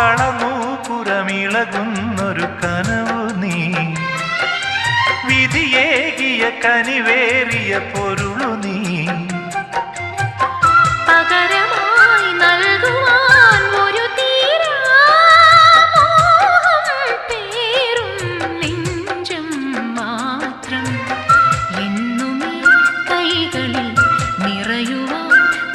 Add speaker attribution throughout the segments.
Speaker 1: കളമൂപുറമിളകുന്നൊരു കനവു നീ. വിധിയേകിയ കനിവേറിയ പൊരുളു നീ.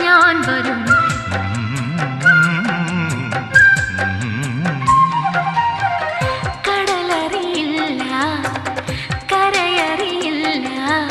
Speaker 2: ഞാൻ വരും.